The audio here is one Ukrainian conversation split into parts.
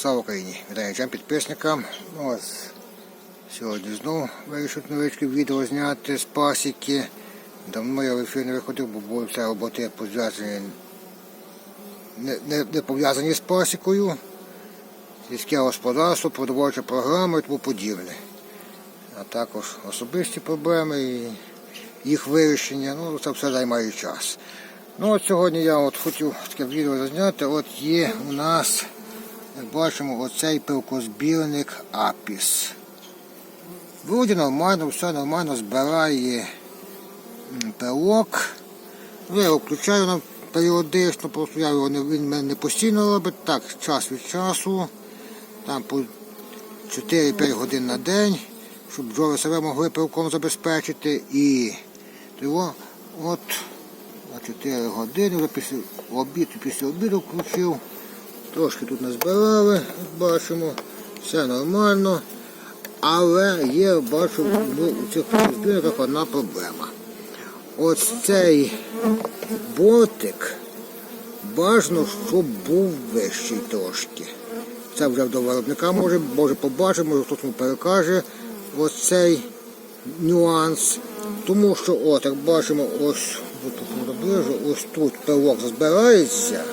Слава Україні! Вітаю всім підписникам. Ну, Ось сьогодні знову вирішив невеличке відео зняти з пасіки. Давно я в ефір не виходив, бо були все роботи пов'язані не, не, не пов'язані з пасікою, сільське господарство, продовольча програма і подібне. А також особисті проблеми і їх вирішення. Ну, це все займає час. Ну от сьогодні я от хотів таке відео зазняти. От є у нас, як бачимо, оцей пилкозбірник Апіс. Вроді нормально, все нормально збирає пилок. Я його включаю нам періодично, просто я його не, він мене не постійно робить, так, час від часу, там по 4-5 годин на день, щоб бджоли себе могли пилком забезпечити і його от на 4 години, вже після обіду, після обіду включив. Трошки тут назбирали, як бачимо, все нормально. Але є, бачу, ну, у цих збірниках одна проблема. Ось цей бортик бажано, щоб був вищий трошки. Це вже до виробника може, може побачить, може хтось йому перекаже ось цей нюанс. Тому що, от, як бачимо, ось тут ось тут пилок збирається,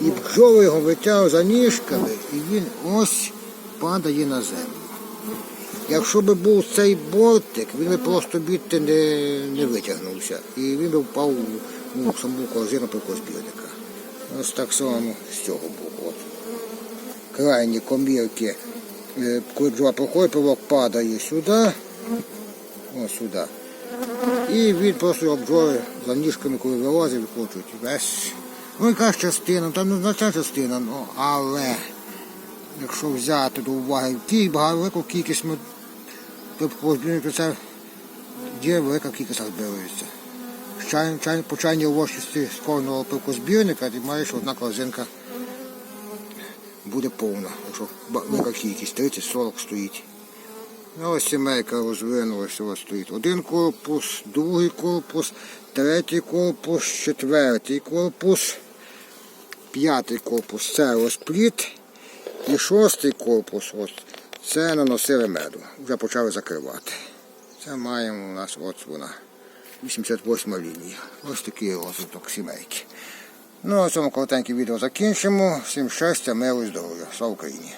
і бджоли його витягують за ніжками, і він ось падає на землю. Якщо б був цей бортик, він би просто бідти не, не витягнувся. І він би впав у, у саму корзину пилкозбірника. Ось так само з цього боку. От. Крайні комірки, е, коли бджола проходить, пилок падає сюди, ось сюди. І він просто його бджоли за ніжками, коли вилазить, викручують весь. Ну, якась частина, там не значна частина, ну, але якщо взяти до уваги кіль, велику кількість ми пилкозбірник, то це є велика кількість збирається. Чай, чай, по чайній ложці з кожного пилкозбірника ти маєш одна корзинка буде повна, якщо велика кількість, 30-40 стоїть. Ну, ось сімейка розвинулася, ось стоїть один корпус, другий корпус, третій корпус, четвертий корпус, п'ятий корпус це розпліт і шостий корпус ось, це наносили меду. Вже почали закривати. Це маємо у нас от вона. 88 лінія. Ось такий розвиток сімейки. Ну, а цьому коротеньке відео закінчимо. Всім щастя, миру і здоров'я. Слава Україні!